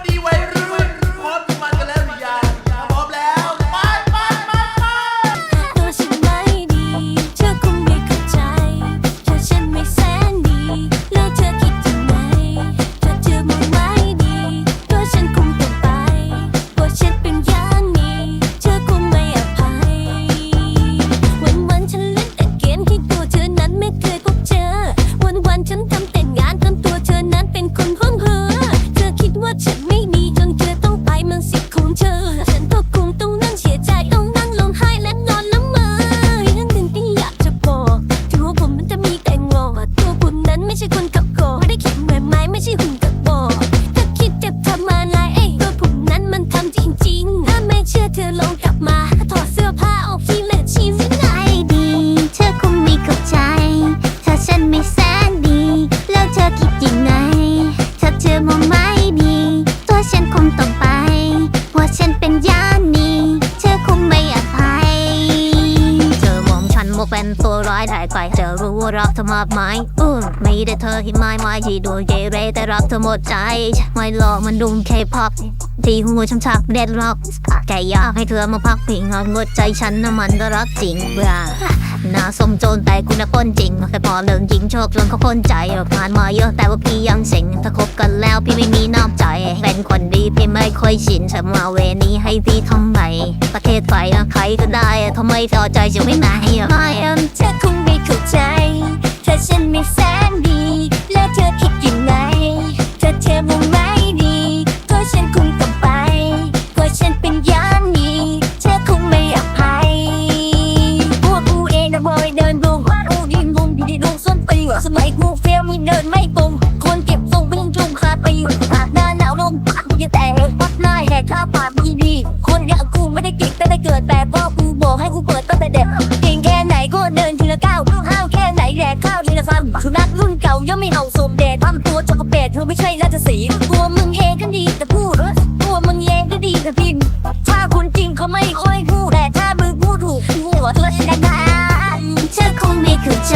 วัสดีวั ไม่ใช่คนขับ ว่าเป็นตัวร้ายได้ไกลเธอรู้ว่ารักเธอมากไหมอืมไม่ได้เธอที่ไม่ไม่ที่ดูเกเรแต่รักเธอหมดใจ ไม่หลอกมันดุมเคพอปที่หัวช้ำชักเด็ดร็อกแค่อยากให้เธอมาพักพิงเอางดใจฉันนะมันก็รักจริงเบื่อหน้าสมโจรแต่กูน่ะคนจริงแค่พอเรื่องจริงโชคจนเขาพ้นใจผ่านมาเยอะแต่ว่าพี่ยังเสงถ้าคบกันแล้วพี่ไม่มีนอกใจ เป็นคนดี ไม่ค่อยชินจะมาเวนี้ให้พี่ทำไมประเทศไทยนะใครก็ได้ทำไมพอใจจะไม่มาไม่เธอคงไม่เข้าใจถ้าฉันไม่แสนดี แล้วเธอคิดยังไงถ้าเธอมองไม่ดีก็ฉันคงต้องไปเพราะฉันเป็นอย่างนี้ เธอคงไม่อภัยพวกกูเองนะบอยเดินลงว่าอูยิงลงอยู่ในดวงส้นตีสมัยกูเฟี้ยวมีเดินไม่ เราย่อมไม่เอาสูมเดดทำตัวจกเปดเธอไม่ใช่ราชสีตัวมึงเฮงก็ดีแต่พูดตัวมึงเยงก็ดีแต่พิมถ้าคนจริงเขาไม่ค่อยพูดแต่ถ้ามึงพูดถูกหัวเธอแน่นานเธอคงไม่เข้าใจ